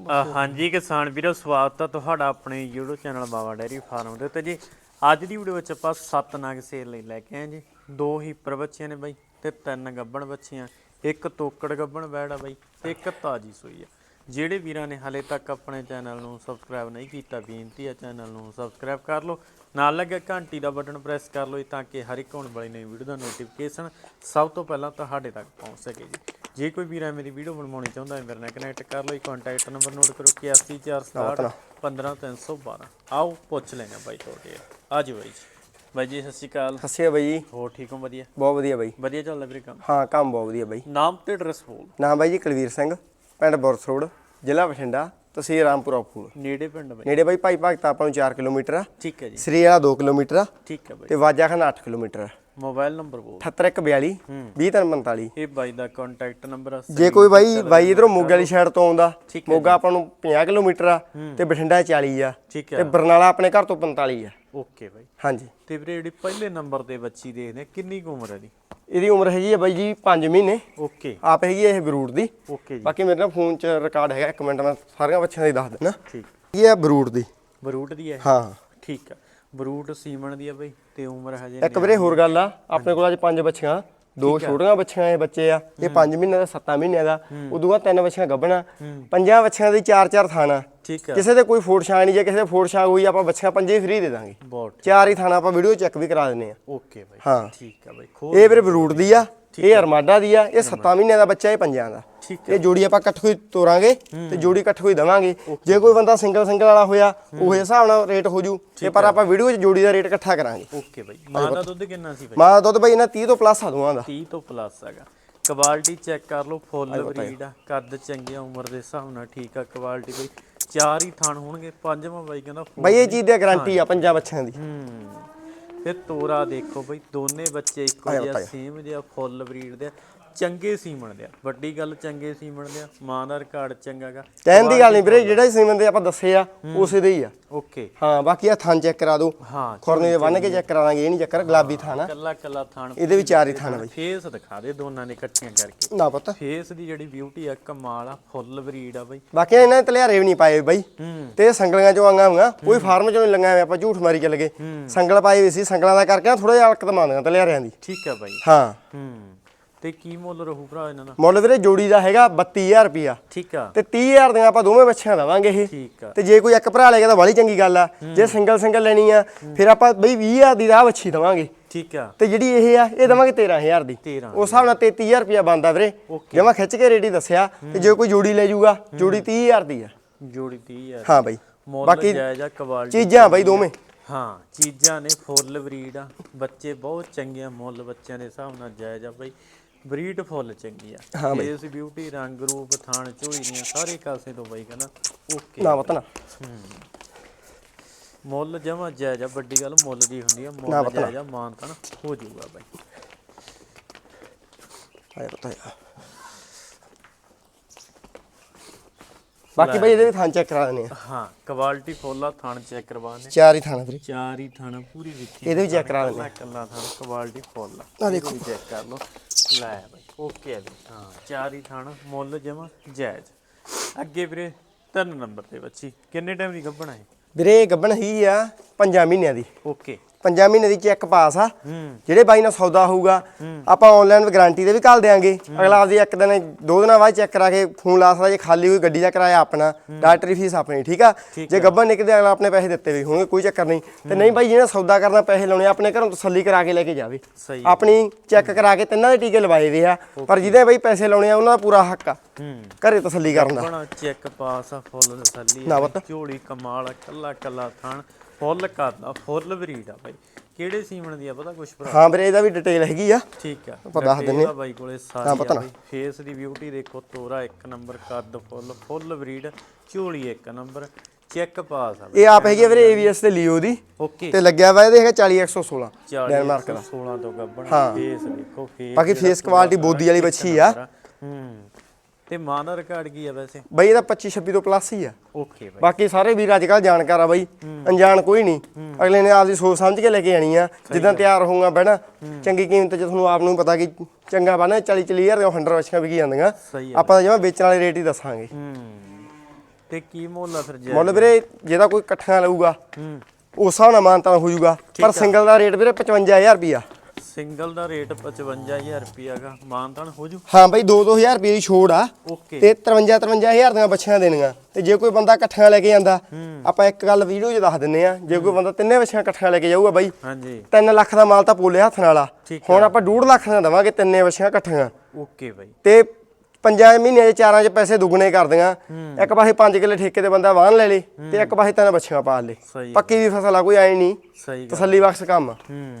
ਅ, ਹਾਂਜੀ ਕਿਸਾਨ ਵੀਰੋ ਸਵਾਗਤ ਹੈ ਤੁਹਾਡਾ ਆਪਣੇ YouTube channel Baba dairy farm ਦੇ ਉੱਤੇ ਜੀ। ਅੱਜ ਦੀ ਵੀਡੀਓ ਵਿੱਚ ਆਪਾਂ ਸੱਤ ਨਗ ਸੇਲ ਲਈ ਲੈ ਕੇ ਆਏ ਜੀ। ਦੋ ਹੀਪਰ ਬੱਚੀਆਂ ਨੇ ਬਾਈ ਤੇ ਤਿੰਨ ਗੱਬਣ ਬੱਚੀਆਂ ਇੱਕ ਤੋਕੜ ਗੱਬਣ ਬੈੜ ਆ ਬਾਈ ਤੇ ਇੱਕ ਤਾਜੀ ਸੂਈ ਆ। ਜਿਹੜੇ ਵੀਰਾਂ ਨੇ ਹਲੇ ਤੱਕ ਆਪਣੇ ਚੈਨਲ ਨੂੰ ਸਬਸਕ੍ਰਾਈਬ ਨਹੀਂ ਕੀਤਾ ਬੇਨਤੀ ਹੈ ਚੈਨਲ ਨੂੰ ਸਬਸਕ੍ਰਾਈਬ ਕਰ ਲਓ। ਨਾਲ ਲੱਗੇ ਘੰਟੀ ਦਾ ਬਟਨ ਪ੍ਰੈਸ ਕਰ ਲਓ ਜੀ ਤਾਂ ਕਿ ਹਰ ਇੱਕ ਆਉਣ ਵਾਲੀ ਨਵੀਂ ਵੀਡੀਓ ਦਾ ਨੋਟੀਫਿਕੇਸ਼ਨ ਸਭ ਤੋਂ ਪਹਿਲਾਂ ਤੁਹਾਡੇ ਤੱਕ ਪਹੁੰਚ ਸਕੇ ਜੀ। ਜੇ ਕੋਈ ਵੀਰ ਮੇਰੀ ਵੀਡੀਓ ਬਣਵਾਉਣੀ ਚਾਹੁੰਦਾ ਹੈ ਮੇਰੇ ਨਾਲ ਕਨੈਕਟ ਕਰ ਲਓ ਕੰਟੈਕਟ ਨੰਬਰ ਨੋਟ ਕਰੋ। 8146 15312 ਆਓ ਪੁੱਛ ਲੈਣਾ ਬਾਈ ਤੁਹਾਡੇ। ਆਜੋ ਬਾਈ ਜੀ। ਬਾਈ ਜੀ ਸਤਿ ਸ਼੍ਰੀ ਅਕਾਲ। ਬਾਈ ਜੀ। ਹੋਰ ਠੀਕ ਹੋ? ਵਧੀਆ? ਬਹੁਤ ਵਧੀਆ ਬਾਈ। ਵਧੀਆ ਚੱਲਦਾ ਵੀਰੇ ਕੰਮ? ਹਾਂ ਕੰਮ ਬਹੁਤ ਵਧੀਆ ਬਾਈ। ਨਾਮ ਤੇ ਐਡਰੈਸ ਬੋਲ ਨਾਮ ਬਾਈ ਜੀ ਕੁਲਵੀਰ ਸਿੰਘ ਪਿੰਡ ਬੁਰਸ ਰੋਡ ਜ਼ਿਲ੍ਹਾ ਬਠਿੰਡਾ ਤਹਿਸੀਲ ਰਾਮਪੁਰਾ ਫੂਲ ਨੇੜੇ ਪਿੰਡ ਬਾਈ। ਨੇੜੇ ਬਾਈ ਭਾਈ ਭਗਤ ਆਪਾਂ ਨੂੰ 4 ਕਿਲੋਮੀਟਰ ਆ। ਠੀਕ ਹੈ ਜੀ। ਸ੍ਰੀ ਵਾਲਾ 2 ਕਿਲੋਮੀਟਰ ਆ। ਠੀਕ ਹੈ ਬਾਈ। ਤੇ ਵਾਜਾਖਾਨਾ 8 ਕਿਲੋਮੀਟਰ ਆ। ਮੋਬਾਈਲ ਨੰਬਰ ਬੋਲ। 78142 20345 ਇਹ ਬਾਈ ਦਾ ਕੰਟੈਕਟ ਨੰਬਰ ਆ ਜੇ ਕੋਈ ਬਾਈ ਬਾਈ ਇਧਰੋਂ ਮੋਗੇ ਵਾਲੀ ਸਾਈਡ ਤੋਂ ਆਉਂਦਾ ਹੈ ਮੋਗਾ ਆਪਾਂ ਨੂੰ 50 ਕਿਲੋਮੀਟਰ ਆ ਤੇ ਬਠਿੰਡਾ 40 ਆ ਤੇ ਹੈ। ਬਰਨਾਲਾ ਆਪਣੇ ਘਰ ਤੋਂ 45 ਆ। ਓਕੇ ਬਾਈ। ਹਾਂਜੀ। ਤੇ ਵੀਰੇ ਜਿਹੜੀ ਪਹਿਲੇ ਨੰਬਰ ਤੇ ਬੱਚੀ ਦੇਖਦੇ ਕਿੰਨੀ ਕੁ ਉਮਰ ਹੈ ਦੀ ਇਹਦੀ ਉਮਰ ਹੈਗੀ ਆ ਬਾਈ ਜੀ 5 ਮਹੀਨੇ। ਓਕੇ। ਆਪ ਹੈਗੀ ਇਹ ਬਰੂਟ ਦੀ। ਓਕੇ ਜੀ। ਬਾਕੀ ਮੇਰੇ ਨਾਲ ਫੋਨ 'ਚ ਰਿਕਾਰਡ ਹੈਗਾ ਇੱਕ ਮਿੰਟ ਮੈਂ ਸਾਰੀਆਂ ਬੱਚਿਆਂ ਦੀ ਦੱਸ ਦਿੰਦਾ ਠੀਕ। ਇਹ ਆ ਬਰੂਟ ਦੀ। ਬਰੂਟ ਦੀ ਹੈ? ਹਾਂ। ਠੀਕ ਆ। ਬਰੂਟ ਸੀਮਨ ਦੀ ਆ ਬਈ ਤੇ ਉਮਰ ਹਜੇ ਇੱਕ ਵੀਰੇ ਹੋਰ ਗੱਲ ਆ ਆਪਣੇ ਕੋਲ ਅੱਜ ਪੰਜ ਬੱਚੀਆਂ ਦੋ ਛੋਟੀਆਂ ਬੱਚੀਆਂ ਇਹ ਬੱਚੇ ਆ ਇਹ 5 ਮਹੀਨੇ ਦਾ 7 ਮਹੀਨਿਆਂ ਦਾ ਉਦੋਂ ਬਾਅਦ ਤਿੰਨ ਬੱਚੀਆਂ ਗੱਭਣਾ ਪੰਜਾਂ ਬੱਚੀਆਂ ਦੀ ਚਾਰ ਚਾਰ ਥਾਣਾ। ਠੀਕ ਆ। ਕਿਸੇ ਦੇ ਕੋਈ ਫੋੜ ਛਾਂ ਨਹੀਂ ਜੇ ਕਿਸੇ ਦੇ ਫੋੜ ਛਾਂ ਹੋਈ ਆਪਾਂ ਬੱਚੀਆਂ ਪੰਜੇ ਫ੍ਰੀ ਦੇ ਦਾਂਗੇ। ਚਾਰ ਹੀ ਥਾਣਾ ਆਪਾਂ ਵੀਡੀਓ ਚੈੱਕ ਵੀ ਕਰਾ ਦਿੰਨੇ ਆ। ਓਕੇ ਬਾਈ ਹਾਂ। ਠੀਕ ਆ ਬਾਈ ਇਹ ਵੀਰੇ ਬਰੂਟ ਦੀ ਆ। ਇਹ ਅਰਮਾਡਾ ਦੀ ਆ ਇਹ 7 ਮਹੀਨਿਆਂ ਦਾ ਬੱਚਾ ਇਹ ਪੰਜਾਂ ਦਾ। ਇਹ ਜੋੜੀ ਆਪਾਂ ਇਕੱਠ ਹੋਈ ਤੋਰਾਂਗੇ ਤੇ ਜੋੜੀ ਇਕੱਠ ਹੋਈ ਦਵਾਂਗੇ। ਜੇ ਕੋਈ ਬੰਦਾ ਸਿੰਗਲ ਸਿੰਗਲ ਵਾਲਾ ਹੋਇਆ ਉਹ ਹਿਸਾਬ ਨਾਲ ਰੇਟ ਹੋ ਜੂ। ਤੇ ਪਰ ਆਪਾਂ ਵੀਡੀਓ 'ਚ ਜੋੜੀ ਦਾ ਰੇਟ ਇਕੱਠਾ ਕਰਾਂਗੇ। ਓਕੇ ਬਾਈ। ਮਾਂ ਦਾ ਦੁੱਧ ਕਿੰਨਾ ਸੀ ਬਾਈ? ਮਾਂ ਦਾ ਦੁੱਧ ਬਾਈ ਇਹਨਾਂ 30 ਤੋਂ ਪਲੱਸ ਆ ਦੋਵਾਂ ਦਾ। 30 ਤੋਂ ਪਲੱਸ ਹੈਗਾ। ਕੁਆਲਿਟੀ ਚੈੱਕ ਕਰ ਲਓ ਫੁੱਲ ਬਰੀਡ ਆ ਕੱਦ ਚੰਗੇ ਉਮਰ ਦੇ ਹਿਸਾਬ ਨਾਲ ਠੀਕ ਆ ਕੁਆਲਿਟੀ ਬਈ ਚਾਰ ਹੀ ਥਣ ਹੋਣਗੇ ਪੰਜਵਾਂ ਬਾਈ ਕਹਿੰਦਾ ਬਾਈ ਇਹ ਚੀਜ਼ ਦੀ ਗਾਰੰਟੀ ਆ ਪੰਜਾਂ ਬੱਚਿਆਂ ਦੀ। ਹੂੰ। ਤੇ ਤੋਰਾ ਦੇਖੋ ਬਈ ਦੋਨੇ ਬੱਚੇ ਇੱਕੋ ਜਿਹਾ। ਸੇਮ ਜਿਹਾ ਫੁੱਲ ਬਰੀਡ ਦੇ ਆ, ਚੰਗੇ ਸੀਮਣ ਦੇ ਆ। ਵੱਡੀ ਗੱਲ ਚੰਗੇ ਸੀਮਣ ਦੇ ਆ। ਮਾਂ ਦਾ ਰਿਕਾਰਡ ਚੰਗਾਗਾ ਕਹਿਣ ਦੀ ਗੱਲ ਨਹੀਂ ਵੀਰੇ ਜਿਹੜਾ ਹੀ ਸੀਮਨ ਦੇ ਆਪਾਂ ਦੱਸੇ ਆ ਉਸੇ ਦੇ ਹੀ ਆ। ਓਕੇ। ਹਾਂ ਬਾਕੀ ਆ ਥਣ ਚੈੱਕ ਕਰਾ ਦਿਓ ਹਾਂ ਖੁਰਨੇ ਦੇ ਬੰਨ ਕੇ ਚੈੱਕ ਕਰਾ ਦਾਂਗੇ ਇਹ ਨਹੀਂ ਚੱਕਰ ਗੁਲਾਬੀ ਥਣ ਆ। ਕੱਲਾ ਕੱਲਾ ਥਣ ਇਹਦੇ ਵੀ ਚਾਰ ਹੀ ਥਣ ਆ ਬਾਈ। ਫੇਸ ਦਿਖਾ ਦੇ ਦੋਨਾਂ ਨੇ ਇਕੱਠੀਆਂ ਕਰਕੇ। ਨਾ ਪਤਾ। ਫੇਸ ਦੀ ਜਿਹੜੀ ਬਿਊਟੀ ਆ ਕਮਾਲ ਆ ਫੁੱਲ ਬਰੀਡ ਆ ਬਈ। ਬਾਕੀ ਇਹਨਾਂ ਨੇ ਤਲਿਆਰੇ ਵੀ ਨਹੀਂ ਪਾਏ ਬਾਈ। ਤੇ ਇਹ ਸੰਗਲੀਆਂ ਚੋਂ ਆਂਗਾ ਹੁੰਗਾ ਕੋਈ ਫਾਰਮ ਚੋਂ ਨਹੀਂ ਲੰਗਾ ਹੋਇਆ ਆਪਾਂ ਝੂਠ ਮਾਰੀ ਚੱਲ ਗਏ। ਸੰਗਲ ਪਾਈ ਹੋਈ ਸੀ ਸੰਗਲਾਂ ਦਾ ਕਰਕੇ ਥੋੜਾ ਜਿਹਾ ਅਲਕਤ ਮੰਨਦੀਆਂ ਤਲਿਆਰਿਆਂ ਦੀ। ਠੀਕ ਆ ਬਾਈ। ਹਾਂ। ਹੂੰ। ਤੇ ਕੀ ਮੁੱਲ ਰਹੂ ਭਰਾ ਇਹਨਾਂ ਦਾ? ਮੁੱਲ ਵੀਰੇ ਜੋੜੀ ਦਾ ਹੈਗਾ 32000 ਰੁਪਿਆ ਠੀਕ ਆ। ਤੇ 30000 ਦੀਆਂ ਆਪਾਂ ਦੋਵੇਂ ਬੱਚਿਆਂ ਦਵਾਂਗੇ ਇਹ। ਠੀਕ ਆ। ਤੇ ਜੇ ਕੋਈ ਇੱਕ ਭਰਾ ਲੇਗਾ ਤਾਂ ਬੜੀ ਚੰਗੀ ਗੱਲ ਆ। ਜੇ ਸਿੰਗਲ ਸਿੰਗਲ ਲੈਣੀ ਆ ਫਿਰ ਆਪਾਂ ਬਈ 20000 ਦੀ ਰਾਹ ਵੱਛੀ ਦਵਾਂਗੇ। ਠੀਕ ਆ। ਤੇ ਜਿਹੜੀ ਇਹ ਆ ਇਹ ਦਵਾਂਗੇ 13000 ਦੀ। 13 ਉਸ ਹਿਸਾਬ ਨਾਲ 33000 ਰੁਪਿਆ ਬਣਦਾ ਵੀਰੇ। Okay. ਜੇ ਮੈਂ ਖਿੱਚ ਕੇ ਰੇਡੀ ਦੱਸਿਆ। ਤੇ ਜੇ ਕੋਈ ਜੋੜੀ ਲੈ ਜਾਊਗਾ ਜੋੜੀ 30000 ਦੀ ਆ। ਜੋੜੀ 30 ਆ ਹਾਂ ਬਾਈ। ਬਾਕੀ ਜਾਇਜ਼ ਆ ਕੁਆਲਿਟੀ ਚੀਜ਼ਾਂ ਬਾਈ ਦੋਵੇਂ। ਹਾਂ ਚੀਜ਼ਾਂ ਨੇ ਫੁੱਲ ਬਰੀਡ ਆ। ਬੱਚੇ ਬਹੁਤ ਚੰਗੇ ਆ ਮੁੱਲ ਬੱਚਿਆਂ ਦੇ ਹਿਸਾਬ ਨਾਲ ਜਾਇਜ਼ ਆ ਬਈ। ਬਰੀਡ ਫੁੱਲ ਚੰਗੀ ਆ। ਫੇਸ ਬਿਊਟੀ ਰੰਗ ਰੂਪ ਥਾਣ ਝੋਈ ਦੀਆਂ ਸਾਰੇ ਕਾਸੇ ਤੋਂ ਬਈ ਕਹਿੰਦਾ ਓਕੇ ਨਾ ਵਤਨਾ ਮੁੱਲ ਜਮਾ ਜਾਇਜ਼ ਆ ਵੱਡੀ ਗੱਲ ਮੁੱਲ ਦੀ ਹੁੰਦੀ ਆ ਮੁੱਲ। ਜਾਇਜ਼ ਆ ਮਾਨ ਤਾਂ ਹੋ ਜਾਊਗਾ ਬਾਈ। ਆਇਆ ਪਤਾ ਹੈ ਬਾਕੀ ਬਾਈ ਇਹਦੇ ਥਾਂ ਚੈੱਕ ਕਰਾ ਦਿੰਦੇ ਆ। ਹਾਂ ਕੁਆਲਿਟੀ ਫੁੱਲ ਆ ਥਾਣ ਚੈੱਕ ਕਰਵਾਣੇ ਚਾਰ ਹੀ ਥਾਣਾ ਵੀਰੇ। ਚਾਰ ਹੀ ਥਾਣਾ ਪੂਰੀ ਦੇਖੀ ਇਹਦੇ ਵੀ ਚੈੱਕ ਕਰਾ ਦਿੰਦੇ ਕੱਲਾ ਥਾਣਾ ਕੁਆਲਿਟੀ ਫੁੱਲ ਆ। ਆ ਦੇਖੋ। ਚੈੱਕ ਕਰ ਲਓ। ਲੈ ਬਾਈ ਓਕੇ ਆ ਬਈ ਹਾਂ ਚਾਰ ਹੀ ਥਾਣਾ ਮੁੱਲ ਜਮਾ ਜਾਇਜ਼। ਅੱਗੇ ਵੀਰੇ ਤਿੰਨ ਨੰਬਰ ਤੇ ਬੱਚੀ। ਕਿੰਨੇ ਟਾਈਮ ਦੀ ਗੱਭਣਾ ਹੈ ਵੀਰੇ ਗੱਬਣ ਹੀ ਆ ਪੰਜਾਂ ਮਹੀਨਿਆਂ ਦੀ। ਓਕੇ। ਪੰਜਾਂ ਮਹੀਨੇ ਦੀ ਚੈੱਕ ਪਾਸ ਆ। ਜਿਹੜੇ ਬਾਈ ਨਾਲ ਸੌਦਾ ਹੋਊਗਾ ਆਪਾਂ ਆਨਲਾਈਨ ਵੀ ਗਾਰੰਟੀ ਦੇ ਵੀ ਘੱਲ ਦੇਾਂਗੇ ਅਗਲਾ ਆਪਦੀ ਇੱਕ ਦਿਨ ਦੋ ਦਿਨਾਂ ਬਾਅਦ ਚੈੱਕ ਕਰਾ ਕੇ ਫੋਨ ਲਾ ਸਕਦਾ ਜੇ ਖਾਲੀ ਹੋਈ ਗੱਡੀ ਦਾ ਕਿਰਾਇਆ ਆਪਣਾ ਡਾਕਟਰੀ ਫੀਸ ਆਪਣੀ ਠੀਕ ਆ? ਜੇ ਗੱਬਨ ਨਿਕਲਦੇ ਅਗਲਾ ਆਪਣੇ ਪੈਸੇ ਦਿੱਤੇ ਵੀ ਹੋਣਗੇ ਕੋਈ ਚੱਕਰ ਨਹੀਂ। ਤੇ ਨਹੀਂ ਬਾਈ ਜਿਹਨੇ ਸੌਦਾ ਕਰਨਾ ਪੈਸੇ ਲਾਉਣੇ ਆਪਣੇ ਘਰੋਂ ਤਸੱਲੀ ਕਰਾ ਕੇ ਲੈ ਕੇ ਜਾਵੇ। ਆਪਣੀ ਚੈੱਕ ਕਰਾ ਕੇ ਤਿੰਨਾਂ ਦੇ ਟੀਕੇ ਲਵਾਏ ਵੇ ਆ। ਪਰ ਜਿਹਦੇ ਬਾਈ ਪੈਸੇ ਲਾਉਣੇ ਆ ਉਹਨਾਂ ਦਾ ਪੂਰਾ ਹੱਕ ਆ। ਘਰੇ ਤਸੱਲੀ ਕਰਨ ਦਾ। ਚੈੱਕ ਪਾਸ ਆ ਫੁੱਲ ਤਸੱਲੀ। ਝੋਲੀ ਕਮਾਲ ਕੱਲਾ ਕੱਲਾ ਥਾਣ। ਫੁੱਲ ਕਰਦਾ ਫੁੱਲ ਬਰੀਡ ਆ ਬਾਈ। ਕਿਹੜੇ ਸੀਮਣ ਦੀ ਆ ਪਤਾ ਕੁਛ ਭਰਾ? ਹਾਂ ਵੀਰੇ ਇਹਦਾ ਵੀ ਡਿਟੇਲ ਹੈਗੀ ਆ। ਠੀਕ ਆ। ਆਪਾਂ ਦੱਸ ਦਿੰਨੇ ਆ। ਬਾਈ ਕੋਲੇ ਸਾਰੀ ਪਤਾ ਨਾ। ਫੇਸ ਦੀ ਬਿਊਟੀ ਦੇਖੋ ਤੋਰਾ ਇੱਕ ਨੰਬਰ ਕੱਦ ਫੁੱਲ ਫੁੱਲ ਬਰੀਡ ਝੋਲੀ ਇੱਕ ਨੰਬਰ ਚੈੱਕ ਪਾਸ ਆ ਇਹ ਆਪ ਹੈਗੀ ਆ ਵੀਰੇ AVS ਤੇ ਲਿਓ ਦੀ। ਓਕੇ। ਤੇ ਲੱਗਿਆ ਵਾ ਇਹਦੇ ਹੈਗਾ 40116 ਡੈਨਮਾਰਕ ਦਾ। 16 ਤੋਂ ਗੱਬਣ। ਫੇਸ ਦੇਖੋ ਫੇਸ ਬਾਕੀ ਫੇਸ ਕੁਆਲਿਟੀ ਬੋਦੀ ਵਾਲੀ ਬੱਚੀ ਆ। ਹੂੰ। ਤੇ ਮਾਂ ਦਾ ਰਿਕਾਰਡ ਕੀ ਆ ਵੈਸੇ? ਬਈ ਇਹਦਾ 25 26 ਤੋਂ ਪਲੱਸ ਹੀ ਆ। ਓਕੇ ਬਾਈ। ਬਾਕੀ ਸਾਰੇ ਵੀਰ ਅੱਜ ਕੱਲ ਜਾਣਕਾਰ ਆ ਬਾਈ। ਅਣਜਾਣ ਕੋਈ ਨਹੀਂ। ਅਗਲੇ ਨੇ ਆਪਦੀ ਸੋਚ ਸਮਝ ਕੇ ਲੈ ਕੇ ਆਣੀ ਆ। ਜਿੱਦਾਂ ਤਿਆਰ ਹੋਊਗਾ ਬਹਿਣਾ। ਚੰਗੀ ਕੀਮਤ ਚ ਤੁਹਾਨੂੰ ਆਪ ਨੂੰ ਪਤਾ ਕਿ ਚੰਗਾ ਬਣਾ 40 40 ਹਜ਼ਾਰ ਦੀਆਂ ਹੰਡਰ ਵਛੀਆਂ ਵਿਕੀ ਜਾਂਦੀਆਂ। ਸਹੀ ਆ ਆਪਾਂ ਤਾਂ ਜਿਵੇਂ ਵੇਚਣ ਵਾਲੇ ਰੇਟ ਹੀ ਦੱਸਾਂਗੇ। ਤੇ ਕੀ ਮੁੱਲ ਆ ਫਿਰ ਜੇ ਮੁੱਲ ਵੀਰੇ ਜਿਹਦਾ ਕੋਈ ਇਕੱਠਿਆਂ ਲਊਗਾ ਉਸ ਹਿਸਾਬ ਨਾਲ ਮਾਨਤਾ ਹੋ ਜਾਊਗਾ। ਪਰ ਸਿੰਗਲ ਦਾ ਰੇਟ ਵੀਰੇ 55000 ਰੁਪਿਆ ਸਿੰਗਲ ਦਾ ਰੇਟ 55000 ਰੁਪਿਆ ਗਾ ਮਾਨਤਾਨ ਹੋ ਜੂ? ਹਾਂ ਬਾਈ 2-2000 ਰੁਪਏ ਦੀ ਛੋੜ ਆ। ਓਕੇ। ਤੇ 53-53000 ਦੀਆਂ ਬੱਚੀਆਂ ਦੇਣੀਆਂ। ਤੇ ਜੇ ਕੋਈ ਬੰਦਾ ਇਕੱਠਿਆਂ ਲੈ ਕੇ ਜਾਂਦਾ ਆਪਾਂ ਇੱਕ ਗੱਲ ਵੀਡੀਓ 'ਚ ਦੱਸ ਦਿੰਨੇ ਆ। ਜੇ ਕੋਈ ਬੰਦਾ ਤਿੰਨੇ ਬੱਚੀਆਂ ਇਕੱਠਿਆਂ ਲੈ ਕੇ ਜਾਊਗਾ ਬਾਈ ਹਾਂਜੀ। 3 ਲੱਖ ਦਾ ਮਾਲ ਤਾਂ ਪੋਲੇ ਹੱਥ ਨਾਲ ਆ। ਹੁਣ ਆਪਾਂ 2.5 ਲੱਖ ਦਾ ਦਵਾਂਗੇ ਤਿੰਨੇ ਬੱਚੀਆਂ ਇਕੱਠੀਆਂ। ਓਕੇ ਬਾਈ। ਤੇ ਪੰਜਾਂ ਮਹੀਨਿਆਂ ਦੇ ਚਾਰਾਂ 'ਚ ਪੈਸੇ ਦੁੱਗਣੇ ਕਰ ਦਿਆਂ। ਇੱਕ ਪਾਸੇ 5 ਕਿੱਲੇ ਠੇਕੇ ਤੇ ਬੰਦਾ ਵਾਹਨ ਲੈ ਲੇ ਤੇ ਇੱਕ ਪਾਸੇ ਤਿੰਨ ਬੱਚੀਆਂ ਪਾਲ ਲੇ। ਪੱਕੀ ਦੀ ਫਸਲ ਆ ਕੋਈ ਆਈ ਨਹੀਂ। ਤਸੱਲੀ ਬਖਸ਼ ਕੰਮ। ਹੂੰ।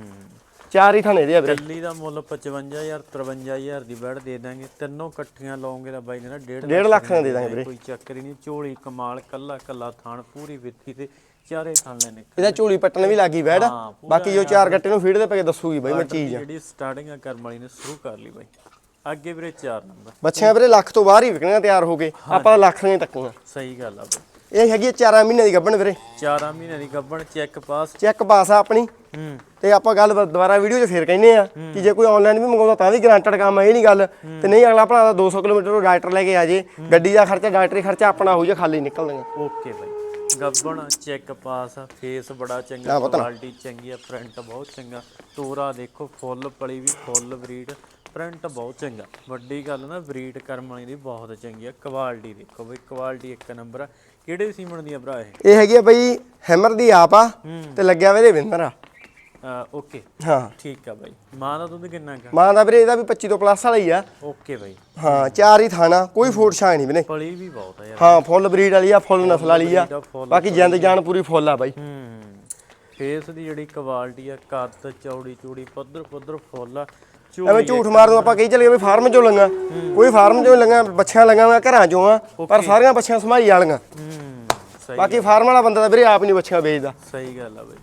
ਚਾਰ ਹੀ ਥਾਣੇ ਦੇ ਆ ਵੀਰੇ। ਕੱਲੀ ਦਾ ਮੁੱਲ 55000 53000 ਦੀ ਬੈੜ ਦੇ ਦਾਂਗੇ ਤਿੰਨੋਂ ਇਕੱਠੀਆਂ ਲਓਗੇ ਤਾਂ ਬਾਈ ਨੇ ਨਾ 1.5 ਡੇਢ ਲੱਖ ਦੇ ਦਾਂਗੇ ਵੀਰੇ। ਕੋਈ ਚੱਕਰ ਹੀ ਨਹੀਂ। ਝੋਲੀ ਕਮਾਲ ਕੱਲਾ ਕੱਲਾ ਥਾਣ ਪੂਰੀ ਵਿੱਥੀ ਤੇ ਚਾਰੇ ਥਾਣ ਲੈਣੇ ਇਹਦਾ ਝੋਲੀ ਪੱਟਣ ਵੀ ਲੱਗੀ ਬੈੜ ਪੂਰਾ ਬਾਕੀ ਜੋ ਚਾਰ ਗੱਟੇ ਨੂੰ ਫੀਡ ਦੇ ਪੈ ਕੇ ਦੱਸੂਗੀ ਬਾਈ ਮੈਂ ਚੀਜ਼। ਜਿਹੜੀ ਸਟਾਰਟਿੰਗ ਕਰਮ ਵਾਲੀ ਨੇ ਸ਼ੁਰੂ ਕਰ ਲਈ ਬਾਈ। ਅੱਗੇ ਵੀਰੇ 4 ਨੰਬਰ। ਬੱਚਿਆਂ ਵੀਰੇ ਲੱਖ ਤੋਂ ਬਾਹਰ ਹੀ ਵਿਕਣੀਆਂ ਤਿਆਰ ਹੋ ਕੇ। ਆਪਾਂ ਲੱਖ ਦੀਆਂ ਤੱਕੀਆਂ ਸਹੀ ਗੱਲ ਆ ਬਾਈ। ਇਹ ਹੈਗੀ ਆ ਚਾਰਾਂ ਮਹੀਨੇ ਦੀ ਗੱਭਣ ਵੀਰੇ। 4 ਮਹੀਨੇ ਦੀ ਗੱਬਣ ਚੈੱਕ ਪਾਸ ਚੈੱਕ ਪਾਸ ਆ ਆਪਣੀ। ਹੂੰ। ਤੇ ਆਪਾਂ ਗੱਲ ਦੁਬਾਰਾ ਵੀਡੀਓ 'ਚ ਫੇਰ ਕਹਿੰਨੇ ਆ ਕਿ ਜੇ ਕੋਈ ਆਨਲਾਈਨ ਵੀ ਮੰਗਾਉਂਦਾ ਤਾਂ ਵੀ ਗਰੰਟਡ ਕੰਮ ਆ ਇਹ ਨਹੀਂ ਗੱਲ। ਤੇ ਨਹੀਂ ਅਗਲਾ ਭਰਾ ਦਾ 200 ਕਿਲੋਮੀਟਰ ਤੋਂ ਡਾਕਟਰ ਲੈ ਕੇ ਆ ਜੇ। ਗੱਡੀ ਦਾ ਖਰਚਾ ਡਾਕਟਰੀ ਖਰਚਾ ਆਪਣਾ ਹੋਊ ਜੇ ਖਾਲੀ ਨਿਕਲ ਦੇਗਾ ਓਕੇ ਬਾਈ। ਗੱਬਣ ਚੈੱਕ ਪਾਸ ਫੇਸ ਬੜਾ ਚੰਗਾ। ਕੁਆਲਿਟੀ ਚੰਗੀ ਆ ਪ੍ਰਿੰਟ ਬਹੁਤ ਚੰਗਾ। ਤੋਰਾ ਦੇਖੋ ਫੁੱਲ ਪਲੀ ਵੀ ਫੁੱਲ ਬਰੀਡ ਪ੍ਰਿੰਟ ਬਹੁਤ ਚੰਗਾ। ਵੱਡੀ ਗੱਲ ਨਾ ਬਰੀਡ ਕਰਮ ਵਾਲੀ ਦੀ ਬਹੁਤ ਚੰਗੀ ਆ ਕੁਆਲਿਟੀ ਦੇਖੋ ਬਈ ਕੁਆਲਿਟੀ ਇੱਕ ਨੰਬਰ ਆ। ਕਿਹੜੇ ਸੀਮਣ ਦੀ ਆ ਭਰਾ ਇਹ? ਇਹ ਹੈਗੀ ਆ ਬਈ ਹੈਮਰ ਦੀ ਆਪ ਆ ਤੇ ਲੱਗਿਆ ਵੇ ਇਹਦੇ ਵਿੰਦਰ ਆ। ਓਕੇ ਹਾਂ। ਠੀਕ ਆ ਬਾਈ। ਮਾਂ ਦਾ ਦੁੱਧ ਕਿੰਨਾ ਕਾ ਮਾਂ ਦਾ ਵੀਰੇ ਇਹਦਾ ਵੀ 25 ਤੋਂ ਪਲੱਸ ਵਾਲਾ ਹੀ ਆ। ਓਕੇ ਬਾਈ। ਹਾਂ ਚਾਰ ਹੀ ਥਾਣਾ ਕੋਈ ਫੋਟ ਛਾਂ ਨਹੀਂ ਵੀਰੇ। ਪਲੀ ਵੀ ਬਹੁਤ ਆ ਯਾਰ। ਹਾਂ ਫੁੱਲ ਬਰੀਡ ਵਾਲੀ ਆ ਫੁੱਲ ਨਸਲ ਵਾਲੀ ਆ। ਬਾਕੀ ਜਿੰਦ ਜਾਨ ਪੂਰੀ ਫੁੱਲ ਆ ਬਾਈ। ਹੂੰ ਫੇਸ ਦੀ ਜਿਹੜੀ ਕੁਆਲਿਟੀ ਆ ਕੱਦ ਚੌੜੀ ਚੂੜੀ ਪੱਧਰ ਪੱਧਰ ਫੁੱਲ ਆ। ਐਵੇਂ ਝੂਠ ਮਾਰ ਨੂੰ ਆਪਾਂ ਕਹੀ ਚੱਲੇ ਵੀ ਫਾਰਮ ਚੋਂ ਲੰਗਾ ਕੋਈ ਫਾਰਮ ਚੋਂ ਲੰਗਾ ਬੱਚਿਆਂ ਲੰਗਾ ਮੈਂ ਘਰਾਂ ਚੋਂ ਆ ਪਰ ਸਾਰੀਆਂ ਬੱਚਿਆਂ ਸਮਾਈ ਵਾਲੀਆਂ। ਬਾਕੀ ਫਾਰਮ ਵਾਲਾ ਬੰਦਾ ਤਾਂ ਵੀਰੇ ਆਪ ਨਹੀਂ ਬੱਚਿਆਂ ਵੇਚਦਾ। ਸਹੀ ਗੱਲ ਆ ਬਈ।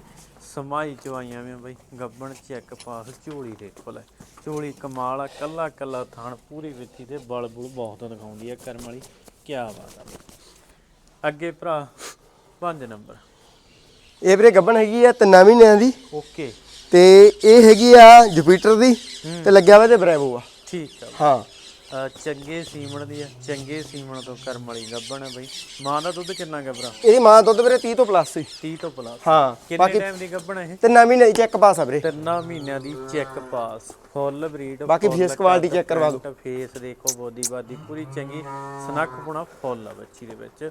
ਸਮਾਈ ਚਵਾਈਆਂ ਵੀ ਬਈ ਗੱਬਣ ਚੈੱਕ ਪਾਸ ਝੋਲੀ ਦੇਖੋ ਲੈ ਝੋਲੀ ਕਮਾਲ ਆ ਕੱਲਾ ਕੱਲਾ ਥਾਣ ਪੂਰੀ ਵਿੱਥੀ ਤੇ ਬਲ ਬੁਲ ਬਹੁਤ ਦਿਖਾਉਂਦੀ ਆ ਕਰਮ ਵਾਲੀ। ਕੀ ਬਾਤ ਆ ਅੱਗੇ ਭਰਾ 5 ਨੰਬਰ। ਇਹ ਵੀਰੇ ਗੱਬਣ ਹੈਗੀ ਆ ਤਿੰਨਾਂ ਮਹੀਨਿਆਂ ਦੀ। ਓਕੇ। ਤੇ ਇਹ ਹੈਗੀ ਆ ਜੁਪੀਟਰ ਦੀ ਤੇ ਲੱਗਿਆ ਵਾ ਤੇ ਬ੍ਰੈਵੋ ਆ। ਠੀਕ ਆ। ਹਾਂ। ਅਹ ਚੰਗੇ ਸੀਮਣ ਦੀ ਆ ਚੰਗੇ ਸੀਮਣ ਤੋਂ ਕਰਮ ਵਾਲੀ ਗੱਬਣ ਆ ਬਈ। ਮਾਂ ਦਾ ਦੁੱਧ ਕਿੰਨਾ ਗੱਬਰਾ ਇਹਦੀ ਮਾਂ ਦੁੱਧ ਵੀਰੇ 30 ਤੋਂ ਪਲੱਸ ਸੀ। 30 ਤੋਂ ਪਲੱਸ ਹਾਂ ਕਿੰਨੇ ਟਾਈਮ ਦੀ ਗੱਬਣ ਇਹ? ਤਿੰਨਾਂ ਮਹੀਨੇ ਚੈੱਕ ਪਾਸ ਆ ਵੀਰੇ। ਤਿੰਨਾਂ ਮਹੀਨਿਆਂ ਦੀ ਚੈੱਕ ਪਾਸ ਫੁੱਲ ਬਰੀਡ ਬਾਕੀ face quality check ਕਰਵਾ ਦਿਓ। ਫੇਸ ਦੇਖੋ ਬੋਦੀ ਬਾਦੀ ਪੂਰੀ ਚੰਗੀ ਸਨੱਖ ਪੁਣਾ ਫੁੱਲ ਆ ਬੱਚੀ ਦੇ ਵਿੱਚ।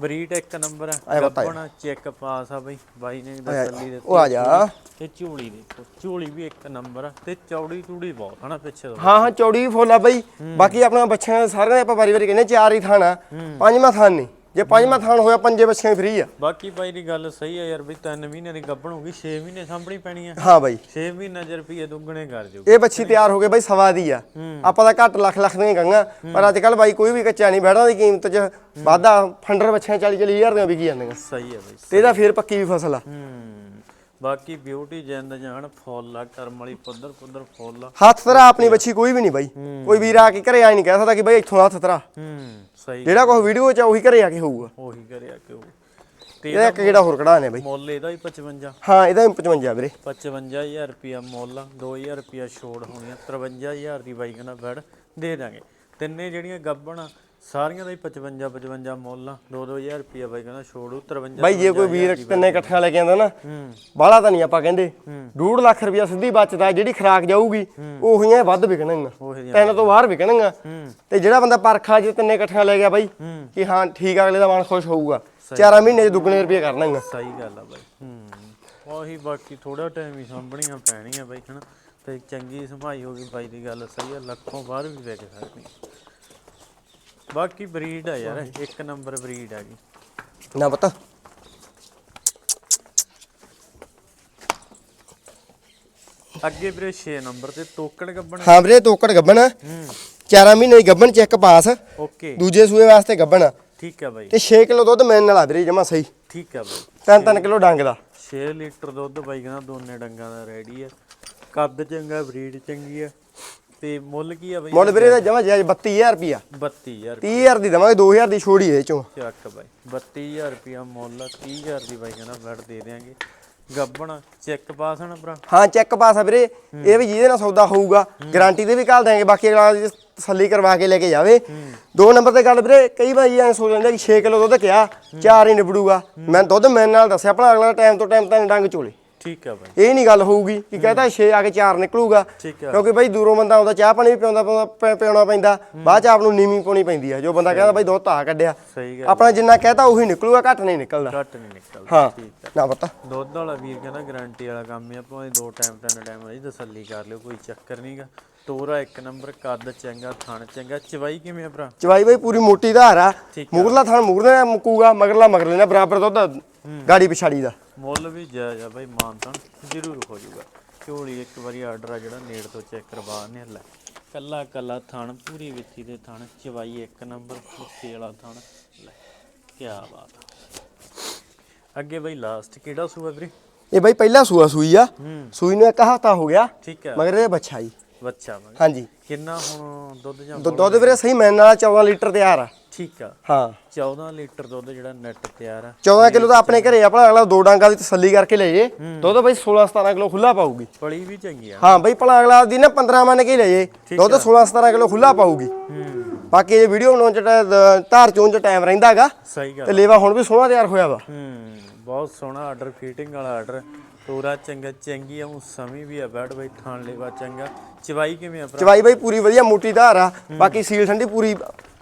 ਬਰੀਡ ਇੱਕ ਨੰਬਰ ਆ। ਗੱਬਣਾ ਚੈੱਕ ਪਾਸ ਆ ਬਈ। ਬਾਈ ਨੇ ਦਸੱਲੀ ਦਿੱਤੀ ਉਹ ਆ ਜਾ। ਤੇ ਝੋਲੀ ਦੇਖੋ। ਝੋਲੀ ਵੀ ਇੱਕ ਨੰਬਰ ਆ ਤੇ ਚੌੜੀ ਚੂੜੀ ਬਹੁਤ ਹਨਾ ਪਿੱਛੇ ਤੋਂ। ਹਾਂ ਹਾਂ ਚੌੜੀ ਫੁੱਲ ਆ ਬਾਈ। ਬਾਕੀ ਆਪਣਾ ਬੱਚਿਆਂ ਸਾਰਿਆਂ ਦੇ ਆਪਾਂ ਵਾਰੀ ਵਾਰੀ ਕਹਿੰਦੇ ਚਾਰ ਹੀ ਥਾਣਾ ਪੰਜਵਾਂ ਥਾਨ ਨਹੀਂ। ਜੇ ਪੰਜਵਾਂ ਥਾਨ ਹੋਇਆ ਪੰਜੇ ਬੱਚਿਆਂ ਫ੍ਰੀ ਆ। ਬਾਕੀ ਬਾਈ ਦੀ ਗੱਲ ਸਹੀ ਆ ਯਾਰ ਬਈ 3 ਮਹੀਨਿਆਂ ਦੀ ਗੱਬਣ ਹੋ ਗਈ 6 ਮਹੀਨੇ ਸਾਂਭਣੀ ਪੈਣੀ ਆ। ਹਾਂ ਬਾਈ। 6 ਮਹੀਨੇ ਚ ਰੁਪਏ ਦੁੱਗਣੇ ਕਰ ਜਾਊ ਇਹ ਬੱਚੀ ਤਿਆਰ ਹੋ ਗਏ ਬਾਈ ਸਵਾ ਦੀ ਆ। ਆਪਾਂ ਤਾਂ ਘੱਟ ਲੱਖ ਲੱਖ ਦੀਆਂ ਗੰਗਾ ਪਰ ਅੱਜ ਕੱਲ ਬਾਈ ਕੋਈ ਵੀ ਕੱਚਾ ਨਹੀਂ ਬੈਠਾ ਦੀ ਕੀਮਤ 'ਚ। ਵਾਧਾ ਫੰਡਰ ਬੱਚਿਆਂ 40 40 ਹਜ਼ਾਰ ਦੀਆਂ ਵਿਕੀ ਜਾਂਦੀਆਂ। ਸਹੀ ਆ ਬਈ ਤੇ ਇਹਦਾ ਫੇਰ ਪੱਕੀ ਵੀ ਫਸਲ ਆ। ਹੂੰ। ਬਾਕੀ ਬਿਊਟੀ ਜਿੰਦ ਜਾਨ ਫੁੱਲ ਆ ਕਰਮ ਵਾਲੀ ਪੱਧਰ ਪੱਧਰ ਫੁੱਲ ਆ। ਹੱਥ ਤਰਾ ਆਪਣੀ ਬੱਚੀ ਕੋਈ ਵੀ ਨਹੀਂ ਬਾਈ। ਕੋਈ ਵੀਰ ਆ ਕੇ ਘਰੇ ਆ ਨਹੀਂ ਕਹਿ ਸਕਦਾ ਕਿ ਬਾਈ ਇੱਥੋਂ ਹੱਥ ਤਰਾ ਹੂੰ ਸਹੀ ਜਿਹੜਾ ਕੋਈ ਵੀਡੀਓ 'ਚ ਆ ਉਹੀ ਘਰੇ ਆ ਕੇ ਹੋਊਗਾ। ਉਹੀ ਕਰਿਆ ਕਿ ਉਹ ਤੇ ਇਹਦਾ ਇੱਕ ਜਿਹੜਾ ਹੋਰ ਕਢਾ ਨੇ ਬਾਈ। ਮੁੱਲ ਇਹਦਾ ਹੀ 55 ਹਾਂ ਇਹਦਾ ਵੀ 55 ਵੀਰੇ। 55000 ਰੁਪਿਆ ਮੁੱਲ ਆ 2000 ਰੁਪਿਆ ਛੋੜ ਹੋਣੀ ਆ 53000 ਦੀ ਬਾਈ ਕਹਿੰਦਾ ਬੈੜ ਦੇ ਦਾਂਗੇ। ਤਿੰਨੇ ਜਿਹੜੀਆਂ ਗੱਬਣ ਆ ਸਾਰੀਆਂ ਦਾ ਹੀ 55 55 ਮੁੱਲ ਆ। 2-2000 ਰੁਪਿਆ ਬਾਈ ਕਹਿੰਦਾ ਛੋੜੂ 53 ਬਾਈ ਜੇ ਕੋਈ ਵੀਰ ਤਿੰਨੇ ਇਕੱਠਿਆਂ ਲੈ ਕੇ ਆਂਦਾ ਨਾ ਬਾਹਲਾ ਤਾਂ ਨਹੀਂ ਆਪਾਂ ਕਹਿੰਦੇ। 2 ਲੱਖ ਰੁਪਇਆ ਸਿੱਧੀ ਬਚਦਾ ਜਿਹੜੀ ਖਰਾਕ ਜਾਊਗੀ ਉਹੀਆਂ ਵੱਧ ਵਿਕਣਗੀਆਂ। ਉਹੀ ਤਿੰਨ ਤੋਂ ਬਾਹਰ ਵਿਕਣਗੀਆਂ। ਤੇ ਜਿਹੜਾ ਬੰਦਾ ਪਰਖਾ ਜੇ ਤਿੰਨੇ ਇਕੱਠਿਆਂ ਲੈ ਗਿਆ ਬਾਈ ਕਿ ਹਾਂ ਠੀਕ ਆ, ਅਗਲੇ ਦਾ ਮਨ ਖੁਸ਼ ਹੋਊਗਾ। ਚਾਰਾਂ ਮਹੀਨੇ 'ਚ ਦੁੱਗਣੇ ਰੁਪਏ ਕਰਨਗਾ ਸਹੀ ਗੱਲ ਆ ਬਾਈ। ਉਹੀ ਬਾਕੀ ਥੋੜਾ ਟਾਈਮ ਹੀ ਸਾਂਭਣੀਆਂ ਪੈਣੀਆਂ ਬਾਈ ਹਨਾ। ਤੇ ਚੰਗੀ ਸੰਭਾਈ ਹੋ ਗਈ ਬਾਈ ਦੀ ਗੱਲ ਸਹੀ ਆ। ਲੱਖੋਂ ਬਾਹਰ ਵੀ ਵਿਕ ਸਕਦੀ। ਬਾਕੀ ਬਰੀਡ ਆ ਯਾਰ ਇੱਕ ਨੰਬਰ ਬਰੀਡ ਆ ਗਈ ਨਾ ਪਤਾ। ਅੱਗੇ ਵੀਰੇ 6 ਨੰਬਰ ਤੇ ਤੋਕੜ ਗੱਬਣ ਹਾਂ ਵੀਰੇ ਤੋਕੜ ਗੱਬਣ ਹੂੰ। ਚਾਰਾਂ ਮਹੀਨੇ ਦੀ ਗੱਬਣ ਚੈੱਕ ਪਾਸ ਓਕੇ। ਦੂਜੇ ਸੂਏ ਵਾਸਤੇ ਗੱਬਣ ਠੀਕ ਆ ਬਾਈ। ਤੇ 6 ਕਿਲੋ ਦੁੱਧ ਮੈਨ ਵਾਲਾ ਵੀਰੇ ਜਮਾ ਸਹੀ। ਠੀਕ ਆ ਬਾਈ। 3-3 ਕਿਲੋ ਡੰਗ ਦਾ। 6 ਲੀਟਰ ਦੁੱਧ ਬਾਈ ਕਹਿੰਦਾ ਦੋਨੇ ਡੰਗਾਂ ਦਾ ਰੈਡੀ ਆ। ਕੱਦ ਚੰਗਾ ਬਰੀਡ ਚੰਗੀ ਆ। ਤੇ ਮੁੱਲ ਕੀ ਆ ਬਾਈ? ਮੁੱਲ ਵੀਰੇ ਦਾ ਜਮਾ ਜਾਇਜ਼ 32000 ਰੁਪਿਆ 32000 30000 ਦੀ ਦਵਾਂਗੇ 2000 ਦੀ ਛੋੜੀ ਇਹ ਚੋਂ। ਚੱਕ ਬਾਈ 32000 ਰੁਪਿਆ ਮੁੱਲ ਆ 30000 ਦੀ ਬਾਈ ਕਹਿੰਦਾ ਬੈਡ ਦੇ ਦਿਆਂਗੇ। ਗੱਬਣ ਚੈੱਕ ਪਾਸ ਹਨਾ ਭਰਾ? ਹਾਂ ਚੈੱਕ ਪਾਸ ਆ ਵੀਰੇ। ਇਹ ਵੀ ਜਿਹਦੇ ਨਾਲ ਸੌਦਾ ਹੋਊਗਾ ਗਾਰੰਟੀ ਤੇ ਵੀ ਘੱਲ ਦਿਆਂਗੇ ਬਾਕੀ ਅਗਲਾ ਤਸੱਲੀ ਕਰਵਾ ਕੇ ਲੈ ਕੇ ਜਾਵੇ। ਦੋ ਨੰਬਰ ਤੇ ਗੱਲ ਵੀਰੇ ਕਈ ਵਾਰੀ ਐ ਸੋਚ ਲੈਂਦੇ ਕਿ 6 ਕਿਲੋ ਦੁੱਧ ਕਿਹਾ ਚਾਰ ਹੀ ਨਿਬੜੂਗਾ। ਮੈਂ ਦੁੱਧ ਮੈਂ ਨਾਲ ਦੱਸਿਆ ਭਲਾ ਅਗਲਾ ਟਾਈਮ ਤੋਂ ਟਾਈਮ ਤਾਂ ਡੰਗ ਚੋਲੇ। ਠੀਕ ਆ ਬਾਈ। ਇਹ ਨਹੀਂ ਗੱਲ ਹੋਊਗੀ ਕਿ ਕਹਤਾ 6 ਆ ਕੇ 4 ਨਿਕਲੂਗਾ। ਠੀਕ ਆ। ਕਿਉਂਕਿ ਬਾਈ ਦੂਰੋਂ ਬੰਦਾ ਆਉਂਦਾ ਚਾਹ ਪਾਣੀ ਵੀ ਪਿਆਉਂਦਾ ਪਿਆਉਂਦਾ- ਪਿ- ਪਿਆਉਣਾ ਪੈਂਦਾ। ਬਾਅਦ ਚ ਆਪ ਨੂੰ ਨੀਵੀਂ ਪਾਉਣੀ ਪੈਂਦੀ ਆ। ਜੋ ਬੰਦਾ ਕਹਿੰਦਾ ਬਾਈ ਦੁੱਧ ਆ ਕੱਢਿਆ। ਸਹੀ ਗੱਲ ਆਪਣਾ ਜਿੰਨਾ ਕਹਤਾ ਉਹੀ ਨਿਕਲੂਗਾ ਘੱਟ ਨਹੀਂ ਨਿਕਲਦਾ। ਘੱਟ ਨਹੀਂ ਨਿਕਲਦਾ। ਹਾਂ। ਠੀਕ ਆ। ਨਾ ਪਤਾ। ਦੁੱਧ ਵਾਲਾ ਵੀਰ ਕਹਿੰਦਾ ਗਾਰੰਟੀ ਵਾਲਾ ਕੰਮ ਹੈ ਭਾਵੇਂ ਦੋ ਟਾਈਮ ਤਿੰਨ ਟਾਈਮ ਜੀ ਤਸੱਲੀ ਕਰ ਲਿਓ ਕੋਈ ਚੱਕਰ ਨਹੀਂਗਾ ਤੋਰਾ ਇੱਕ ਨੰਬਰ ਕੱਦ ਚੰਗਾ ਥਣ ਚੰਗਾ। ਚਵਾਈ ਕਿਵੇਂ ਆ ਭਰਾ? ਚਵਾਈ ਬਾਈ ਪੂਰੀ ਮੋਟੀ ਧਾਰ ਆ। ਠੀਕ ਮੁਗਰਲਾ ਥਾਂ ਮੁਗਰਲੇ ਨਾਲ ਮੁਕੂਗਾ ਮਗਰਲਾ ਮਗਰਲੇ ਨਾਲ ਬਰਾਬਰ ਦੁੱਧ ਗਾੜੀ ਪਿਛਾੜੀ ਦਾ। ਮੁੱਲ ਵੀ ਜਾਇਜ਼ ਆ ਬਾਈ ਮਾਨਤਨ ਜ਼ਰੂਰ ਹੋ ਜਾਊਗਾ ਝੋਲੀ ਇੱਕ ਵਾਰੀ ਆਰਡਰ ਆ ਜਿਹੜਾ ਨੇੜ ਤੋਂ ਚੈੱਕ ਕਰਵਾ ਨੇ ਲੈ ਕੱਲਾ ਕੱਲਾ ਥਣ ਪੂਰੀ ਵਿੱਥੀ ਦੇ ਥਣ ਚਵਾਈ ਇੱਕ ਨੰਬਰ ਉੱਥੇ ਵਾਲਾ ਥਣ। ਲੈ ਕੀ ਬਾਤ ਆ। ਅੱਗੇ ਬਾਈ ਲਾਸਟ ਕਿਹੜਾ ਸੂਆ ਵੀਰੇ? ਇਹ ਬਾਈ ਪਹਿਲਾ ਸੂਆ ਸੂਈ ਆ। ਸੂਈ ਨੂੰ ਇੱਕ ਹਫ਼ਤਾ ਹੋ ਗਿਆ ਠੀਕ ਆ। ਮਗਰ ਇਹ ਬੱਚਾ ਜੀ। ਬੱਚਾ ਵਾ। ਹਾਂਜੀ। ਕਿੰਨਾ ਹੁਣ ਦੁੱਧ ਜਾਂ ਦੁ- ਦੁੱਧ ਵੀਰੇ ਸਹੀ ਮੈਨ ਨਾਲ 14 ਲੀਟਰ ਤਿਆਰ ਆ। ਠੀਕ ਆ। ਹਾਂ। 14 ਲੀਟਰ ਦੁੱਧ ਜਿਹੜਾ ਨੈਟ ਤਿਆਰ ਆ। 14 ਕਿਲੋ ਤਾਂ ਆਪਣੇ ਘਰੇ ਆਪਣਾ ਅਗਲਾ ਦੋ ਡਾਂਗਾ ਦੀ ਤਸੱਲੀ ਕਰਕੇ ਲੈ ਜੇ। ਦੁੱਧ ਬਾਈ 16 17 ਕਿਲੋ ਖੁੱਲਾ ਪਾਊਗੀ। ਪਲੀ ਵੀ ਚੰਗੀ ਆ। ਹਾਂ ਬਾਈ ਭਲਾ ਅਗਲਾ ਦੀ ਨਾ 15 ਮੰਨ ਕੇ ਲੈ ਜੇ। ਦੁੱਧ 16 17 ਕਿਲੋ ਖੁੱਲਾ ਪਾਊਗੀ। ਹੂੰ। ਬਾਕੀ ਇਹ ਵੀਡੀਓ ਬਣਾਉਣ ਚ ਟਾ- ਦ- ਧਾਰ ਚੋਂ ਚ ਟਾਈਮ ਰਹਿੰਦਾਗਾ ਸਹੀ ਗੱਲ ਤੇ ਲੇਵਾ ਹੁਣ ਵੀ ਸੋਹਣਾ ਤਿਆਰ ਹੋਇਆ ਵਾ। ਹੂੰ ਬਹੁਤ ਸੋਹਣਾ ਆਰਡਰ ਫਿਟਿੰਗ ਵਾਲਾ ਆਰਡਰ ਪੂਰਾ ਚੰਗਾ ਚੰਗੀ ਆ ਉਹ ਸਮੀ ਵੀ ਆ ਬੈਠ ਬਈ ਥਾਣ ਲੈਵਾ ਚੰਗਾ। ਚਵਾਈ ਕਿਵੇਂ ਆ ਭਰਾ? ਚਵਾਈ ਬਾਈ ਪੂਰੀ ਵਧੀਆ ਮੋਟੀ ਧਾਰ ਆ। ਬਾਕੀ ਸੀਲ ਠੰਡੀ ਪੂਰੀ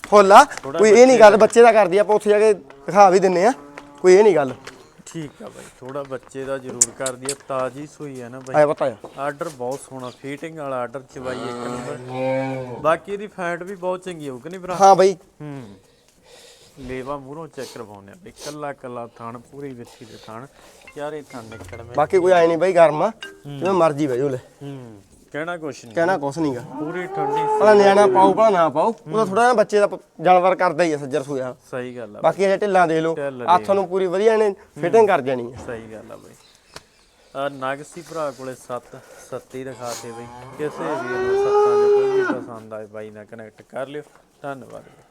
ਫੁੱਲ ਆ। ਕੋਈ ਇਹ ਨਹੀਂ ਗੱਲ ਬੱਚੇ ਦਾ ਕਰਦੀ ਆਪਾਂ ਉੱਥੇ ਜਾ ਕੇ ਦਿਖਾ ਵੀ ਦਿੰਨੇ ਆ। ਕੋਈ ਇਹ ਨਹੀਂ ਗੱਲ। ਠੀਕ ਆ ਬਾਈ ਥੋੜਾ ਬੱਚੇ ਦਾ ਜ਼ਰੂਰ ਕਰ ਦਈਏ ਤਾਜੀ ਸੂਈ ਆ ਨਾ ਬਾਈ। ਆਇਆ ਪਤਾ ਆ। ਆਰਡਰ ਬਹੁਤ ਸੋਹਣਾ ਫਿਟਿੰਗ ਵਾਲਾ ਆਰਡਰ ਚਵਾਈ ਇੱਕ ਨੰਬਰ ਬਾਕੀ ਇਹਦੀ ਫੈਟ ਵੀ ਬਹੁਤ ਚੰਗੀ ਹੋਊ ਕਿ ਨਹੀਂ ਭਰਾ? ਹਾਂ ਬਾਈ। ਹੂੰ। ਲੇਵਾ ਮੂਹਰੋਂ ਚੈੱਕ ਕਰਵਾਉਂਦੇ ਆ ਬਈ ਕੱਲਾ ਕੱਲਾ ਥਣ ਪੂਰੀ ਵਿੱਥੀ ਦੇ ਥਣ। ਨਿਕਲ ਮੈਂ ਬਾਕੀ ਕੋਈ ਆਏ ਨਹੀਂ ਬਾਈ ਗਰਮ ਆ। ਜਿਵੇਂ ਮਰਜ਼ੀ ਬਹਿ ਲੈ ਹੂੰ ਕਹਿਣਾ ਕੁਛ ਨਹੀਂ। ਕਹਿਣਾ ਕੁਛ ਨਹੀਂਗਾ ਪੂਰੀ ਠੰਡੀ ਭਲਾ ਨਿਆਣਾ ਪਾਉ ਭਲਾ ਨਾ ਪਾਉ ਉਹਦਾ ਥੋੜਾ ਜਿਹਾ ਬੱਚੇ ਦਾ ਪ- ਜਾਨਵਰ ਕਰਦਾ ਹੀ ਆ ਸੱਜਰ ਸੂਆ ਸਹੀ ਗੱਲ ਆ ਬਾਕੀ ਇਹ ਢਿੱਲਾਂ ਦੇ ਲਓ। ਢਿੱਲ ਹੱਥ ਨੂੰ ਪੂਰੀ ਵਧੀਆ ਨੇ ਫਿਟਿੰਗ ਕਰ ਜਾਣੀ ਆ। ਸਹੀ ਗੱਲ ਆ ਬਈ। ਆ ਨਗਸੀ ਭਰਾ ਕੋਲੇ 7 ਸੱਤੀ ਦਿਖਾਤੇ ਬਈ। ਕਿਸੇ ਵੀ ਨੂੰ ਸੱਤਾਂ ਦੇ ਕੋਈ ਵੀ ਪਸੰਦ ਆਏ ਬਾਈ ਨਾਲ ਕਨੈਕਟ ਕਰ ਲਿਓ। ਧੰਨਵਾਦ ਬਈ।